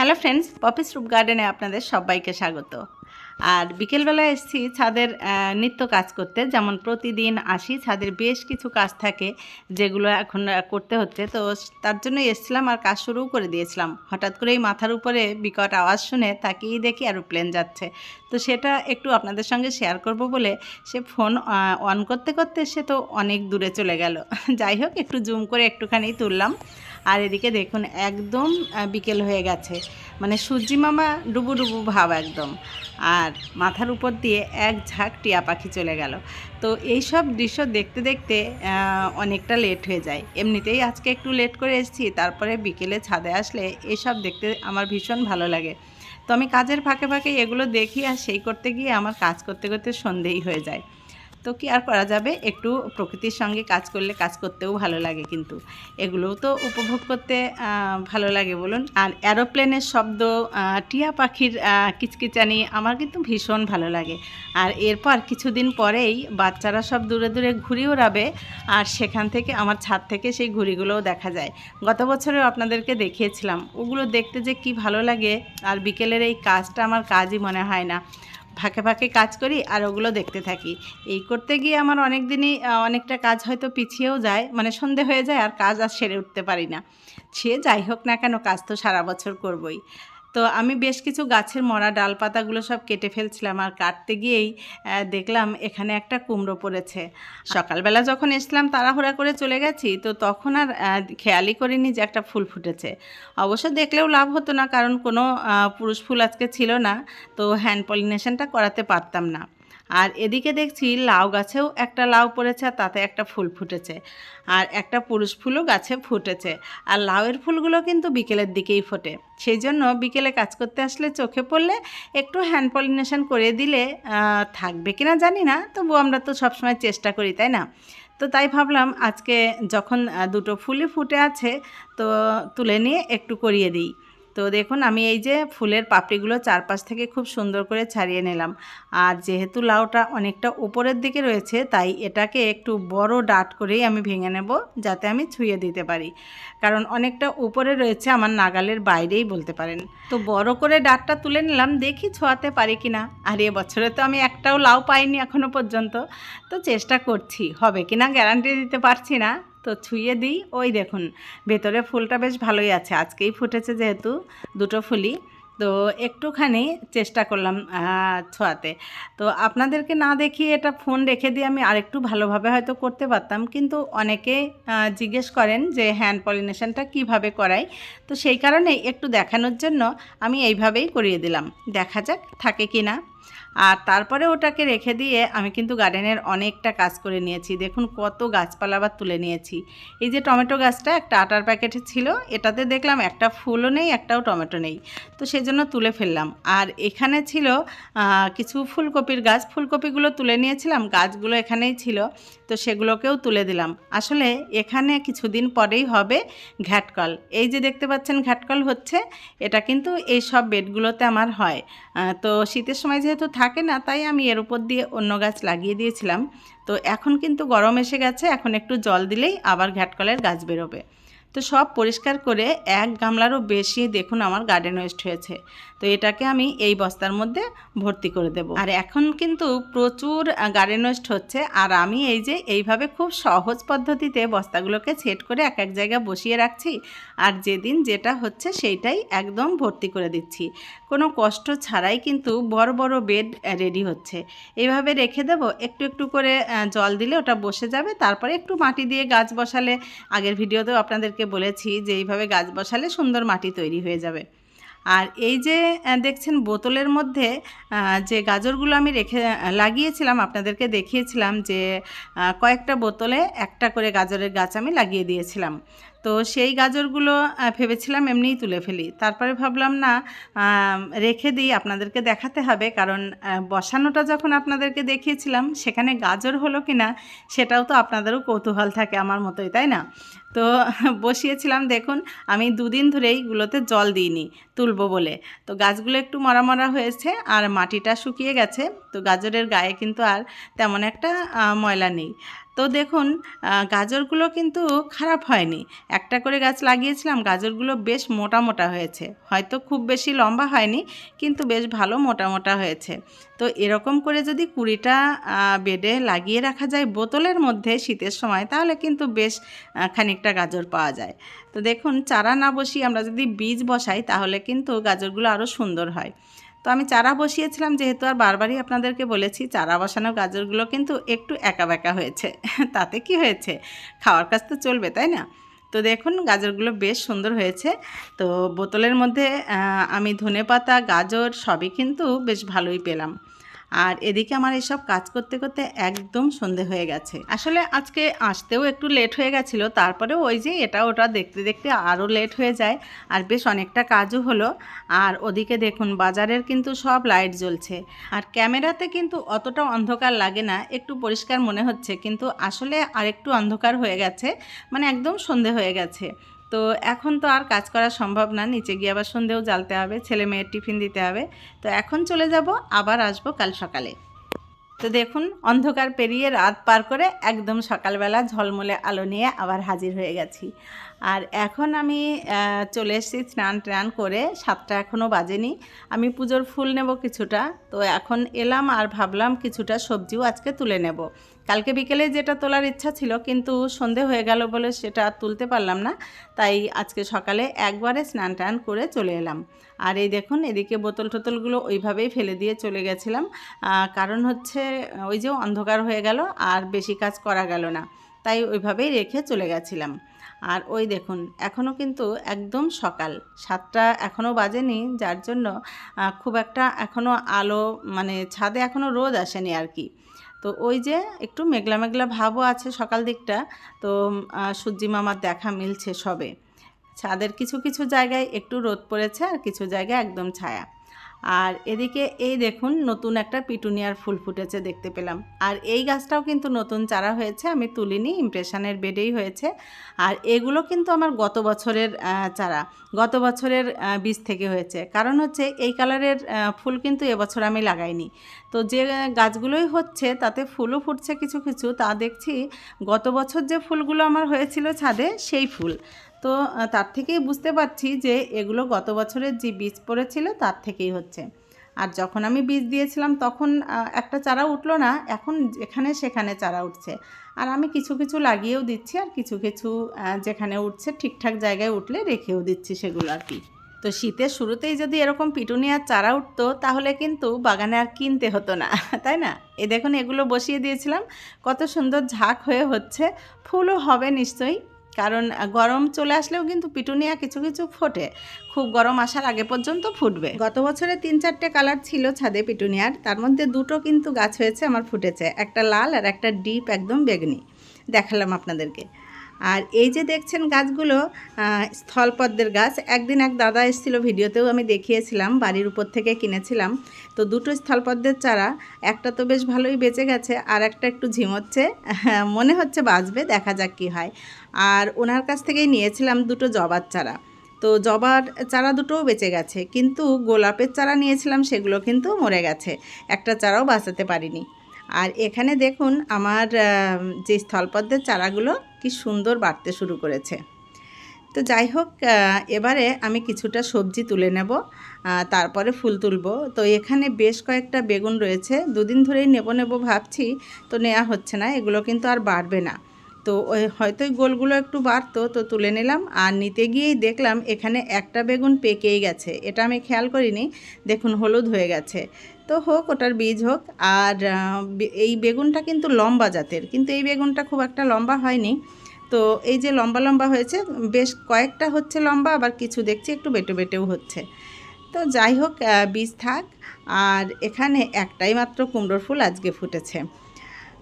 Hello friends Poppy's রুপ গার্ডেনে আপনাদের সবাইকে স্বাগত। আর বিকেলবেলা এসেছি ছাদের নিত্য কাজ করতে। যেমন প্রতিদিন আসি, ছাদের বেশ কিছু কাজ থাকে যেগুলো এখন করতে হচ্ছে। তো তার জন্য এসেছিলাম আর কাজ শুরুও করে দিয়েছিলাম। হঠাৎ করেই মাথার উপরে বিকট আওয়াজ শুনে তাকিয়ে দেখি অ্যারোপ্লেন যাচ্ছে। তো সেটা একটু আপনাদের সঙ্গে শেয়ার করব বলে সে ফোন অন করতে করতে সে তো অনেক দূরে চলে গেল। যাই হোক, একটু জুম করে একটুখানি তুললাম। আর এদিকে দেখুন, একদম বিকেল হয়ে গেছে। মানে সূর্যি মামা ডুবু ডুবু ভাব একদম। আর মাথার উপর দিয়ে এক ঝাঁক টিয়া পাখি চলে গেল। তো এই সব দৃশ্য দেখতে দেখতে অনেকটা লেট হয়ে যায়। এমনিতেই আজকে একটু লেট করে এসেছি, তারপরে বিকেলে ছাদে আসলে এসব দেখতে আমার ভীষণ ভালো লাগে। তো আমি কাজের ফাঁকে ফাঁকে এগুলো দেখি আর সেই করতে গিয়ে আমার কাজ করতে করতে সন্ধেই হয়ে যায়। তো কি আর করা যাবে? একটু প্রকৃতির সঙ্গে কাজ করলে কাজ করতেও ভালো লাগে কিন্তু। এগুলোও তো উপভোগ করতে ভালো লাগে বলুন। আর অ্যারোপ্লেনের শব্দ টিয়া পাখির কিচকিচানি আমার কিন্তু ভীষণ ভালো লাগে। আর এরপর কিছুদিন পরেই বাচ্চারা সব দূরে দূরে ঘুড়ি ওড়াবে আর সেখান থেকে আমার ছাদ থেকে সেই ঘুড়িগুলোও দেখা যায়। গত বছরেও আপনাদেরকে দেখিয়েছিলাম। ওগুলো দেখতে যে কি ভালো লাগে। আর বিকেলের এই কাজটা আমার কাজই মনে হয় না। ফাঁকে ফাঁকে কাজ করি আর ওগুলো দেখতে থাকি। এই করতে গিয়ে আমার অনেক দিনই অনেকটা কাজ হয়তো পিছিয়েও যায় মানে সন্ধে হয়ে যায় আর কাজ আর সেরে উঠতে পারি না। সে যাই হোক না কেন, কাজ তো সারা বছর করবই। তো আমি বেশ কিছু গাছের মরা ডালপাতাগুলো সব কেটে ফেলছিলাম আর কাটতে গিয়েই দেখলাম এখানে একটা কুমড়ো পড়েছে। সকালবেলা যখন এসলাম তাড়াহুড়া করে চলে গেছি, তো তখন আর খেয়ালই করিনি যে একটা ফুল ফুটেছে। অবশ্য দেখলেও লাভ হতো না কারণ কোনো পুরুষ ফুল আজকে ছিল না, তো হ্যান্ড পলিনেশনটা করাতে পারতাম না। আর এদিকে দেখছি লাউ গাছেও একটা লাউ পড়েছে আর তাতে একটা ফুল ফুটেছে। আর একটা পুরুষ ফুলও গাছে ফুটেছে। আর লাউয়ের ফুলগুলো কিন্তু বিকেলের দিকেই ফোটে। সেই জন্য বিকেলে কাজ করতে আসলে চোখে পড়লে একটু হ্যান্ড পলিনেশন করে দিলে থাকবে কিনা জানি না তবু আমরা তো সবসময় চেষ্টা করি, তাই না? তো তাই ভাবলাম আজকে যখন দুটো ফুলই ফুটে আছে, তো তুলে নিয়ে একটু করিয়ে দিই। তো দেখুন, আমি এই যে ফুলের পাপড়িগুলো চারপাশ থেকে খুব সুন্দর করে ছাড়িয়ে নিলাম। আর যেহেতু লাউটা অনেকটা উপরের দিকে রয়েছে, তাই এটাকে একটু বড় ডাট করেই আমি ভেঙে নেব, যাতে আমি ছুঁয়ে দিতে পারি। কারণ অনেকটা উপরে রয়েছে, আমার নাগালের বাইরেই বলতে পারেন। তো বড় করে ডাটটা তুলে নিলাম, দেখি ছোঁয়াতে পারি কি না। আর এ বছরে তো আমি একটাও লাউ পাইনি এখনও পর্যন্ত। তো চেষ্টা করছি, হবে কি না? গ্যারান্টি দিতে পারছি না। তো ছুঁয়ে দিই। ওই দেখুন, ভেতরে ফুলটা বেশ ভালোই আছে। আজকেই ফুটেছে যেহেতু দুটো ফুলই। তো একটুখানি চেষ্টা করলাম ছোঁয়াতে। তো আপনাদেরকে না দেখিয়ে এটা ফোন রেখে দিয়ে আমি আরেকটু ভালোভাবে হয়তো করতে পারতাম, কিন্তু অনেকে জিজ্ঞেস করেন যে হ্যান্ড পলিনেশনটা কীভাবে করাই? তো সেই কারণেই একটু দেখানোর জন্য আমি এইভাবেই করিয়ে দিলাম। দেখা যাক থাকে কি না। আর তারপরে ওটাকে রেখে দিয়ে আমি কিন্তু গার্ডেনের অনেকটা কাজ করে নিয়েছি। দেখুন কত গাছপালা আবার তুলে নিয়েছি। এই যে টমেটো গাছটা একটা আটার প্যাকেটে ছিল, এটাতে দেখলাম একটা ফুলও নেই, একটাও টমেটো নেই। তো সেই জন্য তুলে ফেললাম। আর এখানে ছিল কিছু ফুলকপির গাছ। ফুলকপিগুলো তুলে নিয়েছিলাম, গাছগুলো এখানেই ছিল, তো সেগুলোকেও তুলে দিলাম। আসলে এখানে কিছুদিন পরেই হবে ঘ্যাটকল। এই যে দেখতে পাচ্ছেন, ঘ্যাটকল হচ্ছে, এটা কিন্তু এই সব বেডগুলোতে আমার হয়। তো শীতের সময় যেহেতু থাকে না, তাই আমি এর উপর দিয়ে অন্য গাছ লাগিয়ে দিয়েছিলাম। তো এখন কিন্তু গরম এসে গেছে, এখন একটু জল দিলেই আবার ঘ্যাটকলের গাছ বেরোবে। তো সব পরিষ্কার করে এক গামলারও বেশি দেখুন আমার গার্ডেন ওয়েস্ট হয়েছে। তো এটাকে আমি এই বস্তার মধ্যে ভর্তি করে দেব। আর এখন কিন্তু প্রচুর গার্ডেন ওয়েস্ট হচ্ছে। আর আমি এই যে এইভাবে খুব সহজ পদ্ধতিতে বস্তাগুলোকে সেট করে এক এক জায়গায় বসিয়ে রাখছি। আর যেদিন যেটা হচ্ছে সেইটাই একদম ভর্তি করে দিচ্ছি। কোনো কষ্ট ছাড়াই কিন্তু বড় বড় বেড রেডি হচ্ছে। এইভাবে রেখে দেবো। একটু একটু করে জল দিলে ওটা বসে যাবে। তারপরে একটু মাটি দিয়ে গাছ বসালে, আগের ভিডিওতেও আপনাদেরকে বলেছি যে এইভাবে গাছ বসালে সুন্দর মাটি তৈরি হয়ে যাবে। আর এই যে দেখছেন বোতলের মধ্যে যে গাজরগুলো আমি রেখে লাগিয়েছিলাম, আপনাদেরকে দেখিয়েছিলাম যে কয়েকটা বোতলে একটা করে গাজরের গাছ আমি লাগিয়ে দিয়েছিলাম। তো সেই গাজরগুলো ভেবেছিলাম এমনিই তুলে ফেলি। তারপরে ভাবলাম, না রেখে দিই, আপনাদেরকে দেখাতে হবে। কারণ বসানোটা যখন আপনাদেরকে দেখিয়েছিলাম, সেখানে গাজর হলো কি না সেটাও তো আপনাদেরও কৌতূহল থাকে আমার মতোই, তাই না? তো বসিয়েছিলাম, দেখুন, আমি দুদিন ধরেই গুলোতে জল দিইনি তুলবো বলে। তো গাছগুলো একটু মরা মরা হয়েছে আর মাটিটা শুকিয়ে গেছে, তো গাজরের গায়ে কিন্তু আর তেমন একটা ময়লা নেই। তো দেখুন গাজরগুলো কিন্তু খারাপ হয়নি। একটা করে গাছ লাগিয়েছিলাম, গাজরগুলো বেশ মোটা মোটা হয়েছে। হয়তো খুব বেশি লম্বা হয়নি, কিন্তু বেশ ভালো মোটা মোটা হয়েছে। তো এরকম করে যদি কুড়িটা বেডে লাগিয়ে রাখা যায় বোতলের মধ্যে শীতের সময়, তাহলে কিন্তু বেশ খানিকটা গাজর পাওয়া যায়। তো দেখুন, চারা না বসিয়ে আমরা যদি বীজ বসাই, তাহলে কিন্তু গাজরগুলো আরও সুন্দর হয়। তো আমি চারা বসিয়েছিলাম যেহেতু আর বারবারই আপনাদেরকে বলেছি, চারা বসানো গাজরগুলো কিন্তু একটু একা বেঁকা হয়েছে। তাতে কি হয়েছে? খাওয়ার কাজ তো চলবে, তাই না? তো দেখুন, গাজরগুলো বেশ সুন্দর হয়েছে। তো বোতলের মধ্যে আমি ধনে পাতা গাজর সবই কিন্তু বেশ ভালোই পেলাম। আর এদিকে আমার এসব কাজ করতে করতে একদম সন্ধে হয়ে গেছে। আসলে আজকে আসতেও একটু লেট হয়ে গেছিল তারপরে ওই যে এটা ওটা দেখতে দেখতে আরও লেট হয়ে যায় আর বেশ অনেকটা কাজও হলো। আর ওদিকে দেখুন বাজারের কিন্তু সব লাইট জ্বলছে। আর ক্যামেরাতে কিন্তু অতটা অন্ধকার লাগে না, একটু পরিষ্কার মনে হচ্ছে, কিন্তু আসলে আরেকটু অন্ধকার হয়ে গেছে মানে একদম সন্ধে হয়ে গেছে। তো এখন তো আর কাজ করা সম্ভব না, নিচে গিয়ে আবার সন্ধেও জ্বালতে হবে, ছেলে মেয়ের টিফিন দিতে হবে। তো এখন চলে যাব, আবার আসব কাল সকালে। তো দেখুন, অন্ধকার পেরিয়ে রাত পার করে একদম সকালবেলা ঝলমলে আলো নিয়ে আবার হাজির হয়ে গেছি। আর এখন আমি চলে এসেছি স্নান টান করে, সাতটা এখনও বাজেনি। আমি পুজোর ফুল নেব কিছুটা। তো এখন এলাম আর ভাবলাম কিছুটা সবজিও আজকে তুলে নেব। কালকে বিকেলে যেটা তোলার ইচ্ছা ছিল, কিন্তু সন্ধে হয়ে গেল বলে সেটা তুলতে পারলাম না, তাই আজকে সকালে একবারে স্নান টান করে চলে এলাম। আর এই দেখুন, এদিকে বোতল টোতলগুলো ওইভাবেই ফেলে দিয়ে চলে গেছিলাম। কারণ হচ্ছে, ওই যে অন্ধকার হয়ে গেল আর বেশি কাজ করা গেল না, তাই ওইভাবেই রেখে চলে গেছিলাম। আর ওই দেখুন এখনও কিন্তু একদম সকাল, সাতটা এখনও বাজেনি, যার জন্য খুব একটা এখনও আলো মানে ছাদে এখনও রোদ আসেনি আর কি। তো ওই যে একটু মেঘলা মেঘলা ভাবও আছে সকাল দিকটা। তো সূর্যি মামার দেখা মিলছে সবে। ছাদের কিছু কিছু জায়গায় একটু রোদ পড়েছে আর কিছু জায়গায় একদম ছায়া। আর এদিকে এই দেখুন, নতুন একটা পিটুনিয়ার ফুল ফুটেছে দেখতে পেলাম। আর এই গাছটাও কিন্তু নতুন চারা হয়েছে, আমি তুলিনি ইমপ্রেশনের বেডেই হয়েছে। আর এগুলো কিন্তু আমার গত বছরের চারা, গত বছরের বীজ থেকে হয়েছে। কারণ হচ্ছে এই কালারের ফুল কিন্তু এবছর আমি লাগাইনি। তো যে গাছগুলোই হচ্ছে, তাতে ফুলও ফুটছে কিছু কিছু, তা দেখছি গত বছর যে ফুলগুলো আমার হয়েছিল ছাদে, সেই ফুল। তো তার থেকেই বুঝতে পারছি যে এগুলো গত বছরের যে বীজ পড়েছিল তার থেকেই হচ্ছে। আর যখন আমি বীজ দিয়েছিলাম তখন একটা চারা উঠল না, এখন যেখানে সেখানে চারা উঠছে। আর আমি কিছু কিছু লাগিয়েও দিচ্ছি আর কিছু কিছু যেখানে উঠছে ঠিকঠাক জায়গায় উঠলে রেখেও দিচ্ছি সেগুলো আর কি। তো শীতের শুরুতেই যদি এরকম পিটুনিয়ার চারা উঠতো তাহলে কিন্তু বাগানে আর কিনতে হতো না, তাই না? এ দেখুন এগুলো বসিয়ে দিয়েছিলাম, কত সুন্দর ঝাঁক হয়ে হচ্ছে, ফুলও হবে নিশ্চয়ই। কারণ গরম চলে আসলেও কিন্তু পিটুনিয়া কিছু কিছু ফোটে। খুব গরম আসার আগে পর্যন্ত ফুটবে। গত বছরে তিন চারটে কালার ছিল ছাদে পিটুনিয়ার। তার মধ্যে দুটো কিন্তু গাছ হয়েছে, আমার ফুটেছে। একটা লাল আর একটা ডিপ, একদম বেগনি। দেখালাম আপনাদেরকে। আর এই যে দেখছেন গাছগুলো স্থলপদ্মের গাছ, একদিন এক দাদা এসেছিল ভিডিওতেও আমি দেখিয়েছিলাম, বাড়ির উপর থেকে কিনেছিলাম। তো দুটো স্থলপদ্মের চারা, একটা তো বেশ ভালোই বেঁচে গেছে, আর একটা একটু ঝিমোচ্ছে মনে হচ্ছে বাঁচবে, দেখা যাক কী হয়। আর ওনার কাছ থেকেই নিয়েছিলাম দুটো জবার চারা। তো জবার চারা দুটোও বেঁচে গেছে, কিন্তু গোলাপের চারা নিয়েছিলাম, সেগুলো কিন্তু মরে গেছে। একটা চারাও বাঁচাতে পারিনি। আর এখানে দেখুন আমার যে স্থলপদ্মের চারাগুলো কি সুন্দর বাড়তে শুরু করেছে। তো যাই হোক এবারে আমি কিছুটা সবজি তুলে নেব তারপরে ফুল তুলব। তো এখানে বেশ কয়েকটা বেগুন রয়েছে, দুদিন ধরেই নেব নেব ভাবছি, তো নেওয়া হচ্ছে না, এগুলো কিন্তু আর বাড়বে না। তো হয়তো গোলগুলো একটু বাড়তো, তো তুলে নিলাম। আর নিতে গিয়েই দেখলাম এখানে একটা বেগুন পেকেই গেছে, এটা আমি খেয়াল করিনি, দেখুন হলুদ হয়ে গেছে। তো হোক, ওটার বীজ হোক। আর এই বেগুনটা কিন্তু লম্বা জাতের, কিন্তু এই বেগুনটা খুব একটা লম্বা হয়নি। তো এই যে লম্বা লম্বা হয়েছে, বেশ কয়েকটা হচ্ছে লম্বা, আবার কিছু দেখছি একটু বেটে বেটেও হচ্ছে। তো যাই হোক বীজ থাক। আর এখানে একটাই মাত্র কুমড়োর ফুল আজকে ফুটেছে।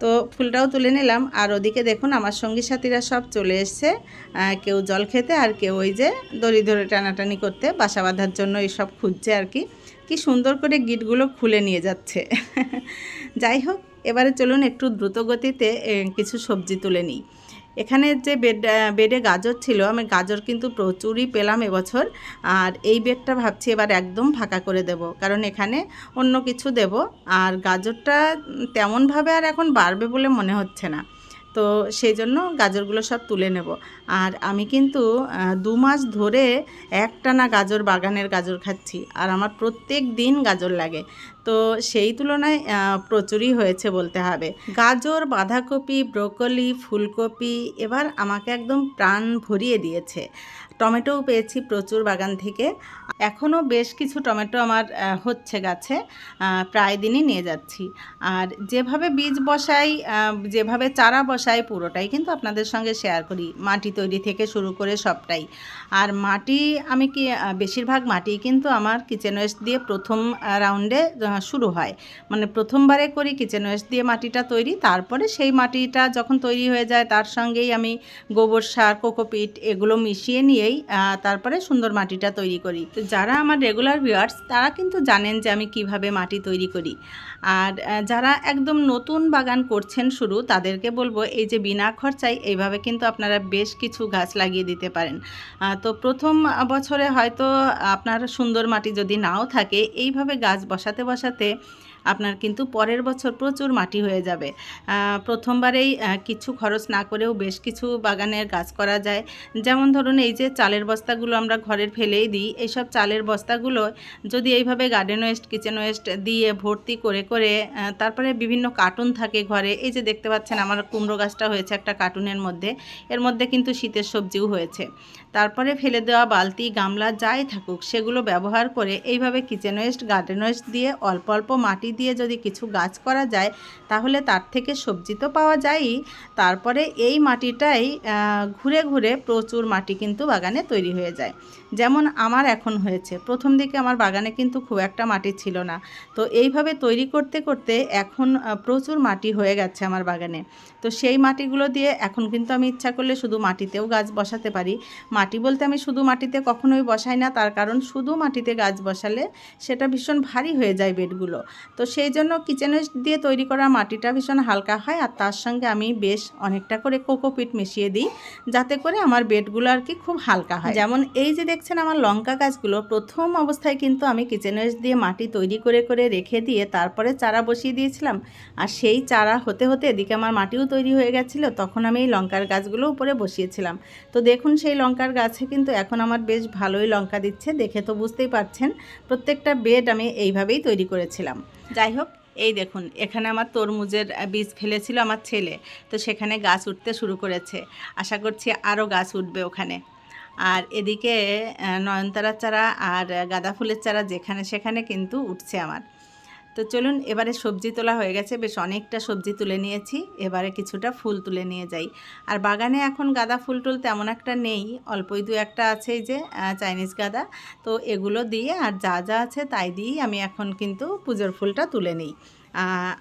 তো ফুলটাও তুলে নিলাম। আর ওদিকে দেখুন, আমার সঙ্গী সাথীরা সব চলে এসছে। কেউ জল খেতে আর কেউ ওই যে দড়ি ধরে টানাটানি করতে, বাসা বাঁধার জন্য এইসব খুঁজছে আর কি। কি সুন্দর করে গিটগুলো খুলে নিয়ে যাচ্ছে। যাই হোক, এবারে চলুন একটু দ্রুত গতিতে কিছু সবজি তুলে নিই। এখানে যে বেড বেডে গাজর ছিল, আমি গাজর কিন্তু প্রচুরই পেলাম এবছর। আর এই বেডটা ভাবছি এবার একদম ফাঁকা করে দেব, কারণ এখানে অন্য কিছু দেব। আর গাজরটা তেমনভাবে আর এখন বাড়বে বলে মনে হচ্ছে না। তো সেই জন্য গাজরগুলো সব তুলে নেব। আর আমি কিন্তু দু মাস ধরে একটানা গাজর বাগানের গাজর খাচ্ছি আর আমার প্রত্যেক দিন গাজর লাগে। তো সেই তুলনায় প্রচুরই হয়েছে বলতে হবে। গাজর, বাঁধাকপি, ব্রোকলি, ফুলকপি এবার আমাকে একদম প্রাণ ভরিয়ে দিয়েছে। টমেটোও পেয়েছি প্রচুর বাগান থেকে। এখনও বেশ কিছু টমেটো আমার হচ্ছে গাছে প্রায় দিনই নিয়ে যাচ্ছি। আর যেভাবে বীজ বসাই যেভাবে চারা বসাই পুরোটাই কিন্তু আপনাদের সঙ্গে শেয়ার করি। মাটি তৈরি থেকে শুরু করে সবটাই। আর মাটি, আমি কি বেশিরভাগ মাটি কিন্তু আমার কিচেন ওয়েস্ট দিয়ে প্রথম রাউন্ডে শুরু হয়। মানে প্রথমবারে করি কিচেন ওয়েস্ট দিয়ে মাটিটা তৈরি, তারপরে সেই মাটিটা যখন তৈরি হয়ে যায়, তার সঙ্গেই আমি গোবর সার, কোকোপিট এগুলো মিশিয়ে নিয়েই আহ, তারপরে সুন্দর মাটিটা তৈরি করি। তো যারা আমার রেগুলার ভিউয়ার্স তারা কিন্তু জানেন যে আমি কীভাবে মাটি তৈরি করি। আর যারা একদম নতুন বাগান করছেন শুরু তাদেরকে বলব এই যে বিনা খরচায় এইভাবে কিন্তু আপনারা বেশ কিছু গাছ লাগিয়ে দিতে পারেন। তো প্রথম বছরে হয়তো আপনার সুন্দর মাটি যদি নাও থাকে এইভাবে গাছ বসাতে বসাতে আপনার কিন্তু পরের বছর প্রচুর মাটি হয়ে যাবে। প্রথমবারেই কিছু খরচ না করেও বেশ কিছু বাগানের গাছ করা যায়। যেমন ধরুন, এই যে চালের বস্তাগুলো আমরা ঘরের ফেলেই দিই, এইসব চালের বস্তাগুলো যদি এইভাবে গার্ডেন ওয়েস্ট কিচেন ওয়েস্ট দিয়ে ভর্তি করে করে তারপরে বিভিন্ন কার্টুন থাকে ঘরে, এই যে দেখতে পাচ্ছেন আমার কুমড়ো গাছটা হয়েছে একটা কার্টুনের মধ্যে, এর মধ্যে কিন্তু শীতের সবজিও হয়েছে। তারপরে ফেলে দেওয়া বালতি, গামলা যাই থাকুক, সেগুলো ব্যবহার করে এইভাবে কিচেন ওয়েস্ট গার্ডেন ওয়েস্ট দিয়ে অল্প অল্প মাটি দিয়ে যদি কিছু গাছ করা যায়, তাহলে তার থেকে সবজি তো পাওয়া যায়ই। তারপরে এই মাটিটাই ঘুরে ঘুরে প্রচুর মাটি কিন্তু বাগানে তৈরি হয়ে যায়। যেমন আমার এখন হয়েছে। প্রথম দিকে আমার বাগানে কিন্তু খুব একটা মাটি ছিল না। তো এইভাবে তৈরি করতে করতে এখন প্রচুর মাটি হয়ে গেছে আমার বাগানে। তো সেই মাটিগুলো দিয়ে এখন কিন্তু আমি ইচ্ছা করলে শুধু মাটিতেও গাছ বসাতে পারি। মাটি বলতে আমি শুধু মাটিতে কখনোই বসাই না। তার কারণ শুধু মাটিতে গাছ বসালে সেটা ভীষণ ভারী হয়ে যায় বেডগুলো। তো সেই জন্য কিচেন দিয়ে তৈরি করা মাটিটা ভীষণ হালকা হয় আর তার সঙ্গে আমি বেশ অনেকটা করে কোকোপিট মিশিয়ে দিই, যাতে করে আমার বেডগুলো আর কি খুব হালকা হয়। যেমন এই যে দেখছেন আমার লঙ্কা গাছগুলো, প্রথম অবস্থায় কিন্তু আমি কিচেন দিয়ে মাটি তৈরি করে করে রেখে দিয়ে তারপরে চারা বসিয়ে দিয়েছিলাম। আর সেই চারা হতে হতে এদিকে আমার মাটিও তৈরি হয়ে গেছিল, তখন আমি এই লঙ্কার গাছগুলো উপরে বসিয়েছিলাম। তো দেখুন সেই লঙ্কার গাছে কিন্তু এখন আমার বেশ ভালোই লঙ্কা দিচ্ছে, দেখে তো বুঝতেই পারছেন, প্রত্যেকটা বেড আমি এইভাবেই তৈরি করেছিলাম। যাই হোক, এই দেখুন, এখানে আমার তরমুজের বীজ ফেলেছিল আমার ছেলে, তো সেখানে গাছ উঠতে শুরু করেছে। আশা করছি আরও গাছ উঠবে ওখানে। আর এদিকে নয়নতারা চারা আর গাঁদা ফুলের চারা যেখানে সেখানে কিন্তু উঠছে আমার। তো চলুন, এবারে সবজি তোলা হয়ে গেছে। বেশ অনেকটা সবজি তুলে নিয়েছি। এবারে কিছুটা ফুল তুলে নিয়ে যাই। আর বাগানে এখন গাঁদা ফুল টুল তেমন একটা নেই। অল্পই দু একটা আছে যে চাইনিজ গাঁদা। তো এগুলো দিয়ে আর যা যা আছে তাই দিয়েই আমি এখন কিন্তু পুজোর ফুলটা তুলে নিই।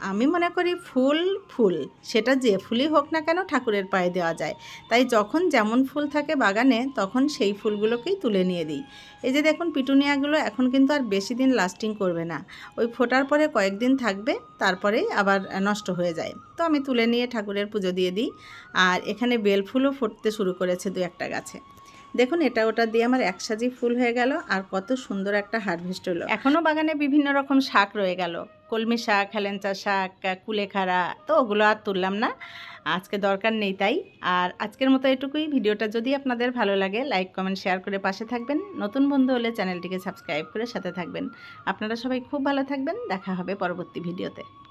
আমি মনে করি ফুল ফুল, সেটা যে ফুলই হোক না কেন ঠাকুরের পায়ে দেওয়া যায়। তাই যখন যেমন ফুল থাকে বাগানে, তখন সেই ফুলগুলোকেই তুলে নিয়ে দিই। এই যে দেখুন পিটুনিয়াগুলো এখন কিন্তু আর বেশি দিন লাস্টিং করবে না। ওই ফোটার পরে কয়েকদিন থাকবে, তারপরেই আবার নষ্ট হয়ে যায়। তো আমি তুলে নিয়ে ঠাকুরের পুজো দিয়ে দিই। আর এখানে বেল ফুলও ফুটতে শুরু করেছে দু একটা গাছে। দেখুন, এটা ওটা দিয়ে আমার একসাজি ফুল হয়ে গেল আর কত সুন্দর একটা হারভেস্ট হলো। এখনও বাগানে বিভিন্ন রকম শাক রয়ে গেল। কলমি শাক, হেলেঞ্চা শাক, কুলেখাড়া, তো ওগুলো আর তুললাম না। আজকে দরকার নেই তাই। আর আজকের মতো এটুকুই। ভিডিওটা যদি আপনাদের ভালো লাগে লাইক কমেন্ট শেয়ার করে পাশে থাকবেন। নতুন বন্ধু হলে চ্যানেলটিকে সাবস্ক্রাইব করে সাথে থাকবেন। আপনারা সবাই খুব ভালো থাকবেন। দেখা হবে পরবর্তী ভিডিওতে।